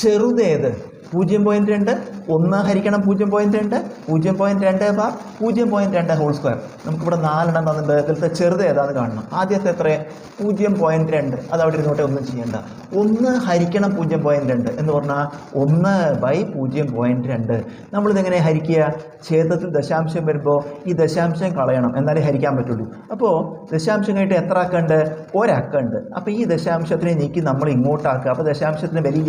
ചെറുതേത് പൂജ്യം പോയിന്റ് രണ്ട്? ഒന്ന് ഹരിക്കണം പൂജ്യം പോയിന്റ് രണ്ട് പൂജ്യം പോയിന്റ് രണ്ട് ബാർ പൂജ്യം പോയിന്റ് രണ്ട് ഹോൾ സ്ക്വയർ നമുക്കിവിടെ നാലെണ്ണം തന്നിട്ടുണ്ട്. ഇതിലത്തെ ചെറുത് ഏതാന്ന് കാണണം. ആദ്യത്തെ എത്ര? പൂജ്യം പോയിന്റ് രണ്ട്. അത് അവിടെ ഇരുന്നോട്ടെ ഒന്നും ചെയ്യേണ്ട. ഒന്ന് ഹരിക്കണം പൂജ്യം പോയിന്റ് രണ്ട് എന്ന് പറഞ്ഞാൽ ഒന്ന് ബൈ പൂജ്യം പോയിന്റ് രണ്ട്. നമ്മളിതെങ്ങനെ ഹരിക്കുക? ഛേദത്തിൽ ദശാംശം വരുമ്പോൾ ഈ ദശാംശം കളയണം. എന്നാലേ ഹരിക്കാൻ പറ്റുള്ളൂ. അപ്പോൾ ദശാംശം കഴിഞ്ഞിട്ട് എത്ര അക്കമുണ്ട് ഒരക്കമുണ്ട് അപ്പോൾ ഈ ദശാംശത്തിനെ നീക്കി നമ്മൾ ഇങ്ങോട്ടാക്കുക അപ്പോൾ ദശാംശത്തിന് വലിയ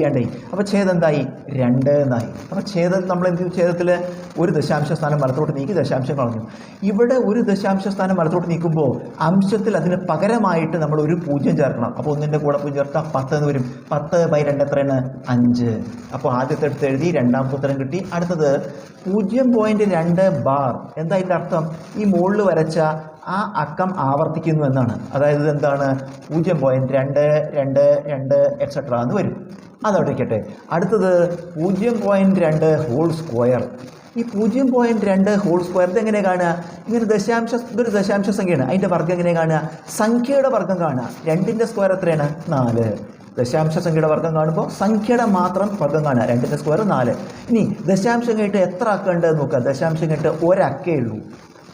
അപ്പോൾ ഛേദം എന്തായി? രണ്ട് എന്നായി. അപ്പോൾ ഛേദം നമ്മൾ എന്ത് ഛേദത്തിൽ ഒരു ദശാംശ സ്ഥാനം വലത്തോട്ട് നീക്കി ദശാംശം കളഞ്ഞു. ഇവിടെ ഒരു ദശാംശ സ്ഥാനം വലത്തോട്ട് നീക്കുമ്പോൾ അംശത്തിൽ അതിന് പകരമായിട്ട് നമ്മൾ ഒരു പൂജ്യം ചേർക്കണം. അപ്പോൾ ഒന്നിന്റെ കൂടെ പൂജ്യം ചേർത്താൽ പത്ത് എന്ന് വരും. പത്ത് ബൈ രണ്ട് എത്രയാണ്? അഞ്ച്. അപ്പോൾ ആദ്യത്തെ എടുത്ത് എഴുതി രണ്ടാമത്തെ ഉത്തരം കിട്ടി. അടുത്തത് പൂജ്യം പോയിന്റ് രണ്ട് ബാർ. എന്താ ഇതിന്റെ അർത്ഥം? ഈ മുകളിൽ വരച്ച ആ അക്കം ആവർത്തിക്കുന്നു എന്നാണ്. അതായത് എന്താണ് പൂജ്യം പോയിന്റ് രണ്ട് രണ്ട് രണ്ട് എക്സെട്ര എന്ന് വരും. അതവിടെ ഇരിക്കട്ടെ അടുത്തത് പൂജ്യം പോയിന്റ് രണ്ട് ഹോൾ സ്ക്വയർ ഈ പൂജ്യം പോയിന്റ് രണ്ട് ഹോൾ സ്ക്വയർ ഇതെങ്ങനെ കാണുക? ഇങ്ങനെ ദശാംശ ഇതൊരു ദശാംശ സംഖ്യയാണ്. അതിന്റെ വർഗം എങ്ങനെ കാണുക? സംഖ്യയുടെ വർഗം കാണുക. രണ്ടിന്റെ സ്ക്വയർ എത്രയാണ്? നാല്. ദശാംശ സംഖ്യയുടെ വർഗം കാണുമ്പോൾ സംഖ്യയുടെ മാത്രം വർഗം കാണുക. രണ്ടിന്റെ സ്ക്വയർ നാല്. ഇനി ദശാംശം കഴിഞ്ഞിട്ട് എത്ര അക്ക ഉണ്ട് നോക്കുക. ദശാംശം കഴിഞ്ഞിട്ട് ഒരക്കേ ഉള്ളൂ.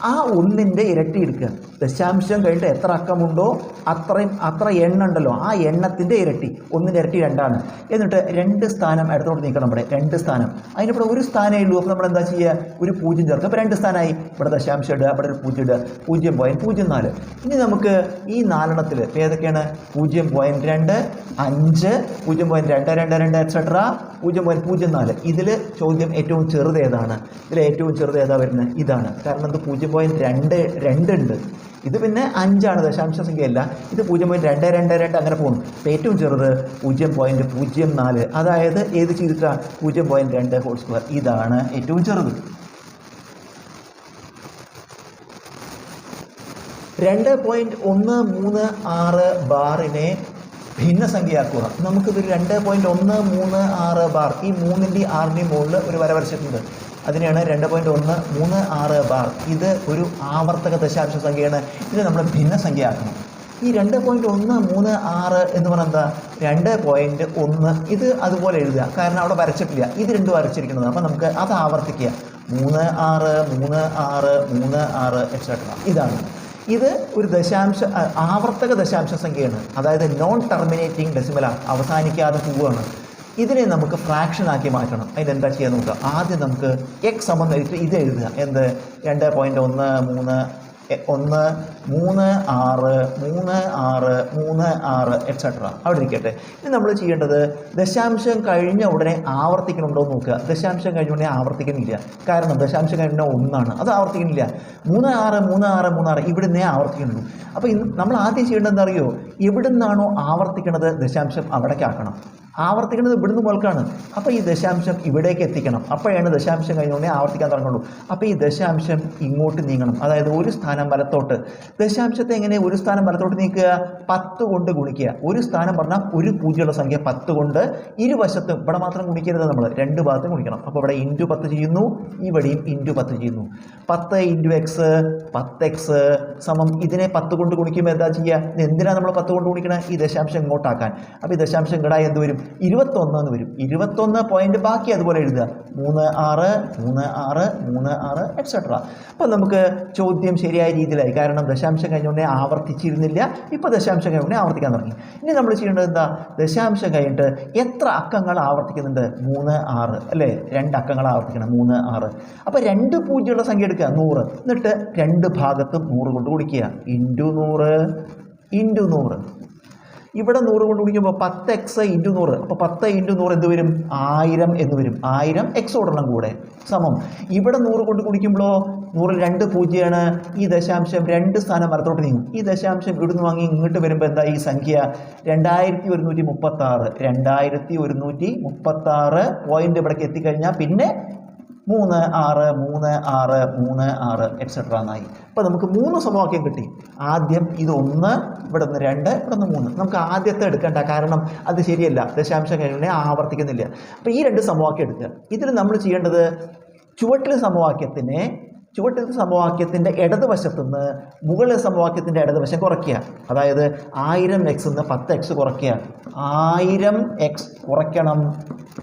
ആ ഒന്നിന്റെ ഇരട്ടി എടുക്കുക ദശാംശം കഴിഞ്ഞിട്ട് എത്ര അക്കമുണ്ടോ അത്രയും അത്ര എണ്ണ ഉണ്ടല്ലോ ആ എണ്ണത്തിന്റെ ഇരട്ടി. ഒന്നിന്റെ ഇരട്ടി രണ്ടാണ്. എന്നിട്ട് രണ്ട് സ്ഥാനം അടുത്തോട്ട് നീക്കണം ഇവിടെ. രണ്ട് സ്ഥാനം. അതിനിവിടെ ഒരു സ്ഥാനമേ ഉള്ളൂ. അപ്പോൾ നമ്മൾ എന്താ ചെയ്യുക? ഒരു പൂജ്യം ചേർക്കുക. അപ്പോൾ രണ്ട് സ്ഥാനമായി. ഇവിടെ ദശാംശം ഇടുക. അവിടെ ഒരു പൂജ്യം ഇടുക. പൂജ്യം പോയിന്റ് പൂജ്യം നാല്. ഇനി നമുക്ക് ഈ നാലെണ്ണത്തിൽ ഏതൊക്കെയാണ്? പൂജ്യം പോയിന്റ് രണ്ട് അഞ്ച് പൂജ്യം പോയിന്റ് രണ്ട് രണ്ട് രണ്ട് എക്സെട്ര പൂജ്യം പോയിന്റ് പൂജ്യം നാല്. ഇതിൽ ചോദ്യം ഏറ്റവും ചെറുത് ഏതാണ്? ഇതിൽ ഏറ്റവും ചെറുത് ഏതാ വരുന്നത്? ഇതാണ്. കാരണം ഇത് പൂജ്യം പോയിന്റ് രണ്ട് രണ്ടുണ്ട് ഇത് പിന്നെ അഞ്ചാണ് ദശാംശ സംഖ്യയല്ല. ഇത് പൂജ്യം പോയിന്റ് രണ്ട് രണ്ട് രണ്ട് അങ്ങനെ പോകുന്നു. അപ്പോൾ ഏറ്റവും ചെറുത് പൂജ്യം പോയിന്റ് പൂജ്യം നാല്. അതായത് ഏത് ചെയ്തിട്ടാണ് പൂജ്യം പോയിന്റ് രണ്ട് ഹോൾ സ്ക്വയർ ഇതാണ് ഏറ്റവും ചെറുത്. രണ്ട് പോയിന്റ് ഒന്ന് മൂന്ന് ആറ് ബാറിനെ ഭിന്നസംഖ്യയാക്കുക. നമുക്കിതൊരു രണ്ട് പോയിന്റ് ഒന്ന് മൂന്ന് ആറ് ബാർ. ഈ മൂന്നിന്റെ ആറിന്റെയും മുകളിൽ ഒരു വര വരച്ചിട്ടുണ്ട്. അതിനെയാണ് രണ്ട് പോയിന്റ് ഒന്ന് മൂന്ന് ആറ് ബാർ. ഇത് ഒരു ആവർത്തക ദശാംശ സംഖ്യയാണ്. ഇത് നമ്മൾ ഭിന്നസംഖ്യയാക്കണം ഈ രണ്ട് പോയിന്റ് ഒന്ന് മൂന്ന് ആറ് എന്ന് പറഞ്ഞാൽ എന്താ? രണ്ട് പോയിന്റ് ഒന്ന്. ഇത് അതുപോലെ എഴുതുക. കാരണം അവിടെ വരച്ചിട്ടില്ല. ഇത് രണ്ടും വരച്ചിരിക്കുന്നത്. അപ്പോൾ നമുക്ക് അത് ആവർത്തിക്കുക. മൂന്ന് ആറ് മൂന്ന് ആറ് മൂന്ന് ആറ് എക്സെട്ര ഇതാണ്. ഇത് ഒരു ദശാംശ ആവർത്തക ദശാംശ സംഖ്യയാണ്. അതായത് നോൺ ടെർമിനേറ്റിംഗ് ഡെസിമലാണ് അവസാനിക്കാതെ പോവുകയാണ്. ഇതിനെ നമുക്ക് ഫ്രാക്ഷൻ ആക്കി മാറ്റണം. അതിനെന്താ ചെയ്യാൻ നോക്കുക. ആദ്യം നമുക്ക് എക്സ് സമം എഴുതി ഇത് എഴുതുക. എന്ത്? രണ്ട് പോയിന്റ് ഒന്ന് മൂന്ന് ഒന്ന് മൂന്ന് ആറ് മൂന്ന് ആറ് മൂന്ന് ആറ് എക്സെട്ര അവിടെ ഇരിക്കട്ടെ. ഇനി നമ്മൾ ചെയ്യേണ്ടത് ദശാംശം കഴിഞ്ഞ ഉടനെ ആവർത്തിക്കണുണ്ടോ എന്ന് നോക്കുക. ദശാംശം കഴിഞ്ഞ ഉടനെ ആവർത്തിക്കുന്നില്ല കാരണം ദശാംശം കഴിഞ്ഞ ഒന്നാണ്. അത് ആവർത്തിക്കുന്നില്ല മൂന്ന് ആറ് മൂന്ന് ആറ് മൂന്ന് ആറ്. ഇവിടുന്നേ ആവർത്തിക്കുന്നുള്ളൂ അപ്പോൾ നമ്മൾ ആദ്യം ചെയ്യേണ്ടത് എന്താ അറിയോ? എവിടുന്നാണോ ആവർത്തിക്കണത് ദശാംശം അവിടേക്ക് ആക്കണം. ആവർത്തിക്കുന്നത് ഇവിടുന്ന് മുതൽക്കാണ് അപ്പോൾ ഈ ദശാംശം ഇവിടേക്ക് എത്തിക്കണം. അപ്പോഴാണ് ദശാംശം കഴിഞ്ഞുകൊണ്ടേ ആവർത്തിക്കാൻ തുടങ്ങുള്ളൂ. അപ്പോൾ ഈ ദശാംശം ഇങ്ങോട്ട് നീങ്ങണം. അതായത് ഒരു സ്ഥാനം വലത്തോട്ട്. ദശാംശത്തെ എങ്ങനെ ഒരു സ്ഥാനം വലത്തോട്ട് നീക്കുക? പത്ത് കൊണ്ട് ഗുണിക്കുക. ഒരു സ്ഥാനം പറഞ്ഞാൽ ഒരു പൂജ്യമുള്ള സംഖ്യ പത്ത് കൊണ്ട് ഇരുവശത്തും. ഇവിടെ മാത്രം ഗുണിക്കരുത് നമ്മൾ രണ്ട് ഭാഗത്തും ഗുണിക്കണം. അപ്പോൾ ഇവിടെ ഇന്റു പത്ത് ചെയ്യുന്നു. ഇവിടെയും ഇന്റു പത്ത് ചെയ്യുന്നു. പത്ത് ഇന്റു എക്സ് പത്ത് എക്സ് സമം ഇതിനെ പത്ത് കൊണ്ട് ഗുണിക്കുമ്പോൾ എന്താ ചെയ്യുക? എന്തിനാണ് നമ്മൾ പത്ത് കൊണ്ട് ഗുണിക്കണം? ഈ ദശാംശം ഇങ്ങോട്ടാക്കാൻ. അപ്പോൾ ഈ ദശാംശം ഇങ്ങടായി എന്ത് വരും? ഇരുപത്തൊന്ന് എന്ന് വരും. ഇരുപത്തൊന്ന് പോയിന്റ് ബാക്കി അതുപോലെ എഴുതുക. മൂന്ന് ആറ് മൂന്ന് ആറ് മൂന്ന് ആറ് എക്സെട്ര അപ്പോൾ നമുക്ക് ചോദ്യം ശരിയായ രീതിയിലായി. കാരണം ദശാംശം കഴിഞ്ഞുകൊണ്ടേ ആവർത്തിച്ചിരുന്നില്ല. ഇപ്പോൾ ദശാംശം കഴിഞ്ഞുകൊണ്ടേ ആവർത്തിക്കാൻ തുടങ്ങി. ഇനി നമ്മൾ ചെയ്യേണ്ടത് എന്താ? ദശാംശം കഴിഞ്ഞിട്ട് എത്ര അക്കങ്ങൾ ആവർത്തിക്കുന്നുണ്ട്? മൂന്ന് ആറ്. അല്ലേ? രണ്ട് അക്കങ്ങൾ ആവർത്തിക്കണം. മൂന്ന് ആറ്. അപ്പോൾ രണ്ട് പൂജ്യമുള്ള സംഖ്യ എടുക്കുക. നൂറ്. എന്നിട്ട് രണ്ട് ഭാഗത്തും നൂറ് കൊണ്ട് കുടിക്കുക ഇന്റു നൂറ്. ഇന്റു നൂറ്. ഇവിടെ നൂറ് കൊണ്ട് കുടിക്കുമ്പോൾ പത്ത് എക്സ് ഇന്റു നൂറ്. അപ്പോൾ പത്ത് ഇന്റു നൂറ് എന്ത് വരും? ആയിരം എന്ന് വരും. ആയിരം എക്സ് ഓടണം കൂടെ. സമം. ഇവിടെ നൂറ് കൊണ്ട് കുടിക്കുമ്പോഴോ നൂറിൽ രണ്ട് പൂജ്യമാണ് ഈ ദശാംശം രണ്ട് സ്ഥാനം വലത്തോട്ട് നീങ്ങും. ഈ ദശാംശം ഇവിടുന്ന് വാങ്ങി ഇങ്ങോട്ട് വരുമ്പോൾ എന്താ ഈ സംഖ്യ? രണ്ടായിരത്തി ഒരുന്നൂറ്റി മുപ്പത്താറ്. രണ്ടായിരത്തി ഒരുന്നൂറ്റി മുപ്പത്താറ് പോയിന്റ് ഇവിടേക്ക് എത്തിക്കഴിഞ്ഞാൽ പിന്നെ മൂന്ന് ആറ് മൂന്ന് ആറ് മൂന്ന് ആറ് എക്സെട്ര എന്നായി. അപ്പോൾ നമുക്ക് മൂന്ന് സമവാക്യം കിട്ടി. ആദ്യം ഇത് ഒന്ന് ഇവിടെ നിന്ന് രണ്ട് ഇവിടെ നിന്ന് മൂന്ന്. നമുക്ക് ആദ്യത്തെ എടുക്കേണ്ട കാരണം അത് ശരിയല്ല. ദശാംശം കഴിഞ്ഞാൽ ആവർത്തിക്കുന്നില്ല. അപ്പോൾ ഈ രണ്ട് സമവാക്യം എടുക്കുക. ഇതിൽ നമ്മൾ ചെയ്യേണ്ടത് ചുവട്ടിലെ സമവാക്യത്തിനെ ചുവട്ടിലെ സമവാക്യത്തിന്റെ ഇടതുവശത്തു നിന്ന് മുകളിൽ സമവാക്യത്തിന്റെ ഇടതുവശം കുറയ്ക്കുക. അതായത് ആയിരം എക്സ് നിന്ന് പത്ത് എക്സ് കുറയ്ക്കുക. ആയിരം എക്സ് കുറയ്ക്കണം.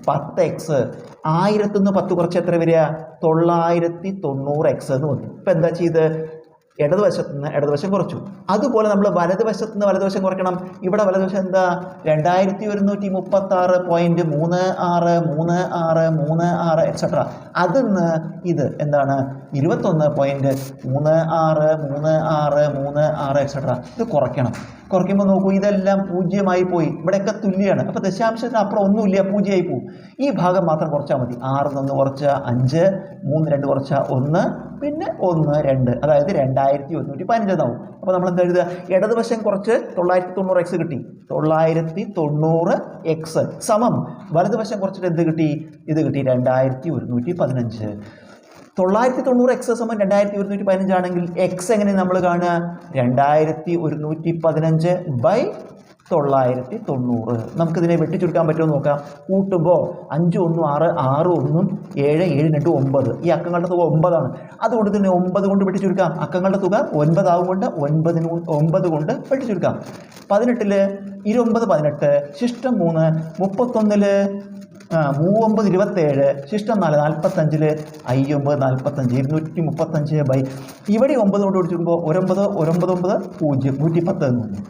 പത്ത് എക്സ് ആയിരത്തുനിന്ന് പത്ത് കുറച്ച് എത്ര വരിക? തൊള്ളായിരത്തി തൊണ്ണൂറ് എക്സ് എന്ന് വന്നു. ഇപ്പം എന്താ ചെയ്ത് ഇടതുവശത്ത് നിന്ന് ഇടതുവശം കുറച്ചു. അതുപോലെ നമ്മൾ വലതുവശത്ത് നിന്ന് വലതുവശം കുറയ്ക്കണം. ഇവിടെ വലതുവശം എന്താ? രണ്ടായിരത്തി ഒരുന്നൂറ്റി മുപ്പത്തി ആറ് പോയിന്റ് മൂന്ന് ആറ് മൂന്ന് ആറ് മൂന്ന് ആറ് എക്സെട്ര അതിന്ന് ഇത് എന്താണ്? ഇരുപത്തൊന്ന് പോയിന്റ് മൂന്ന് ആറ് മൂന്ന് ആറ് മൂന്ന് ആറ് എക്സെട്ര ഇത് കുറയ്ക്കണം. കുറയ്ക്കുമ്പോൾ നോക്കൂ ഇതെല്ലാം പൂജ്യമായി പോയി. ഇവിടെയൊക്കെ തുല്യമാണ് അപ്പോൾ ദശാംശത്തിന് അപ്പുറം ഒന്നുമില്ല പൂജ്യമായി പോകും ഈ ഭാഗം മാത്രം കുറച്ചാൽ മതി. ആറ് നിന്ന് കുറച്ച അഞ്ച് മൂന്ന് രണ്ട് കുറച്ച ഒന്ന് പിന്നെ ഒന്ന് രണ്ട്. അതായത് രണ്ടായിരത്തി ഒരുന്നൂറ്റി പതിനഞ്ചെന്നാവും അപ്പോൾ നമ്മൾ എന്താ എഴുതുക? ഇടതുവശം കുറച്ച് തൊള്ളായിരത്തി തൊണ്ണൂറ് എക്സ് കിട്ടി. തൊള്ളായിരത്തി തൊണ്ണൂറ് എക്സ് സമം. വലതുവശം കുറച്ചിട്ട് എന്ത് കിട്ടി? ഇത് കിട്ടി രണ്ടായിരത്തി ഒരുന്നൂറ്റി പതിനഞ്ച്. തൊള്ളായിരത്തി തൊണ്ണൂറ് എക്സ് സമം രണ്ടായിരത്തി ഒരുന്നൂറ്റി പതിനഞ്ചാണെങ്കിൽ എക്സ് എങ്ങനെ നമ്മൾ കാണുക? രണ്ടായിരത്തി ഒരുന്നൂറ്റി പതിനഞ്ച് ബൈ തൊള്ളായിരത്തി തൊണ്ണൂറ് നമുക്കിതിനെ വെട്ടിച്ചുരുക്കാൻ പറ്റുമോ നോക്കാം. കൂട്ടുമ്പോൾ അഞ്ച് ഒന്നും ആറ് ആറ് ഒന്നും ഏഴ് ഏഴ് രണ്ട് ഒമ്പത് ഈ അക്കങ്ങളുടെ തുക ഒമ്പതാണ്. അതുകൊണ്ട് തന്നെ ഒമ്പത് കൊണ്ട് വെട്ടിച്ചുരുക്കാം. അക്കങ്ങളുടെ തുക ഒൻപതാവുകൊണ്ട് ഒൻപതിന് ഒമ്പത് കൊണ്ട് വെട്ടിച്ചുരുക്കാം. പതിനെട്ടിൽ ഇരുപത് പതിനെട്ട്. ശിഷ്ടം മൂന്ന്. മുപ്പത്തൊന്നിൽ മൂവൊമ്പത് ഇരുപത്തേഴ് ശിഷ്ടം നാല് നാൽപ്പത്തഞ്ചിൽ അയ്യൊമ്പത് നാൽപ്പത്തഞ്ച് ഇരുന്നൂറ്റി മുപ്പത്തഞ്ച് ബൈ. ഇവിടെ ഒമ്പത് കൊണ്ട് പിടിച്ചുമ്പോൾ ഒരൊമ്പത് ഒരൊമ്പത് ഒമ്പത് പൂജ്യം നൂറ്റി പത്ത് എന്ന് പറഞ്ഞു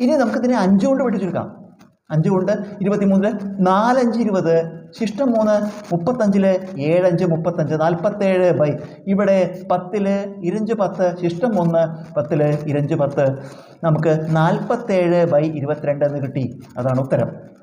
ഇനി നമുക്കിതിനെ അഞ്ച് കൊണ്ട് പിടിച്ചെടുക്കാം. അഞ്ച് കൊണ്ട് ഇരുപത്തിമൂന്നിൽ നാലഞ്ച് ഇരുപത് ശിഷ്ടം മൂന്ന് മുപ്പത്തഞ്ചിൽ ഏഴഞ്ച് മുപ്പത്തഞ്ച് നാൽപ്പത്തേഴ് ബൈ. ഇവിടെ പത്തിൽ ഇരഞ്ച് പത്ത് ശിഷ്ടം ഒന്ന് പത്തിൽ ഇരഞ്ച് പത്ത്. നമുക്ക് നാൽപ്പത്തേഴ് ബൈ ഇരുപത്തിരണ്ട് എന്ന് കിട്ടി. അതാണ് ഉത്തരം.